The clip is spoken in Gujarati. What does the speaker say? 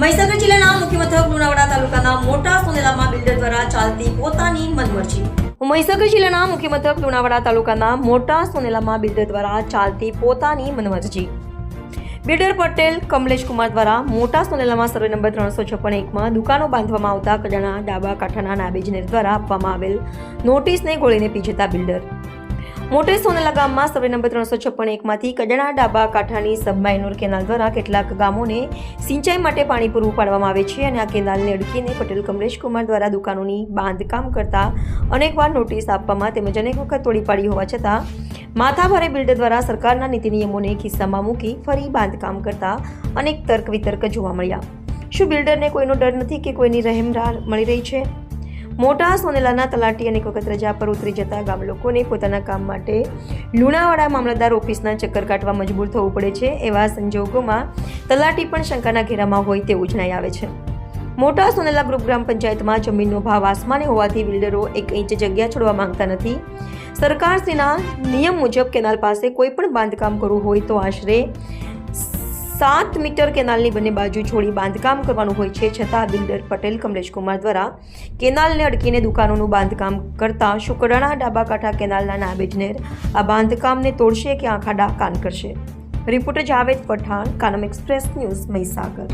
મહીસાગર જિલ્લાના મુખ્ય મથક લુણાવાડા તાલુકાના મોટા સોનેલામાં બિલ્ડર દ્વારા ચાલતી પોતાની મનમરજી મહીસાગર જિલ્લાના મુખ્ય મથક લુણાવાડા તાલુકાના મોટા સોનેલામાં બિલ્ડર દ્વારા ચાલતી પોતાની મનમરજી બિલ્ડર પટેલ, કમલેશ કુમાર દ્વારા મોટા સોનેલામાં સર્વે નંબર ત્રણસો છપ્પન એકમાં દુકાનો બાંધવામાં આવતા કડાણા ડાબા કાંઠાના નાબેજનેર દ્વારા આપવામાં આવેલ નોટિસને ગોળીને પી જતા બિલ્ડર. મોટે સોનેલા ગામમાં સર્વે નંબર ત્રણસો છપ્પન એકમાંથી કડણા ડાબા કાંઠાની સબમાઇનોર કેનાલ દ્વારા કેટલાક ગામોને સિંચાઈ માટે પાણી પૂરું પાડવામાં આવે છે અને આ કેનાલને અડકીને પટેલ કમલેશ કુમાર દ્વારા દુકાનોની બાંધકામ કરતા અનેકવાર નોટિસ આપવામાં તેમજ અનેક વખત તોડી પાડી હોવા છતાં માથાભારે બિલ્ડર દ્વારા સરકારના નીતિ નિયમોને ખિસ્સામાં મૂકી ફરી બાંધકામ કરતા અનેક તર્ક વિતર્ક જોવા મળ્યા. શું બિલ્ડરને કોઈનો ડર નથી કે કોઈની રહેમ રાહ મળી રહી છે? મોટા સોનેલાના તલાટી અનેક વખત રજા પર ઉતરી જતા ગામ લોકોને પોતાના કામ માટે લુણાવાડા મામલતદાર ઓફિસના ચક્કર કાઢવા મજબૂર થવું પડે છે એવા સંજોગોમાં તલાટી પણ શંકાના ઘેરામાં હોય તેવું જણાઈ આવે છે. મોટા સોનેલા ગ્રુપ ગ્રામ પંચાયતમાં જમીનનો ભાવ આસમાને હોવાથી બિલ્ડરો એક ઇંચ જગ્યા છોડવા માંગતા નથી. સરકારશ્રીના નિયમ મુજબ કેનાલ પાસે કોઈ પણ બાંધકામ કરવું હોય તો આશરે સાત મીટર કેનાલની બંને બાજુ છોડી બાંધકામ કરવાનું હોય છે, છતાં બિલ્ડર પટેલ કમલેશ કુમાર દ્વારા કેનાલને અડકીને દુકાનોનું બાંધકામ કરતા શુકડાણા ડાબા કાંઠા કેનાલના નાબેજનેર આ બાંધકામને તોડશે કે આંખાડા કાન કરશે? Reporter Javed Pathan, Kanam express news Mahisagar.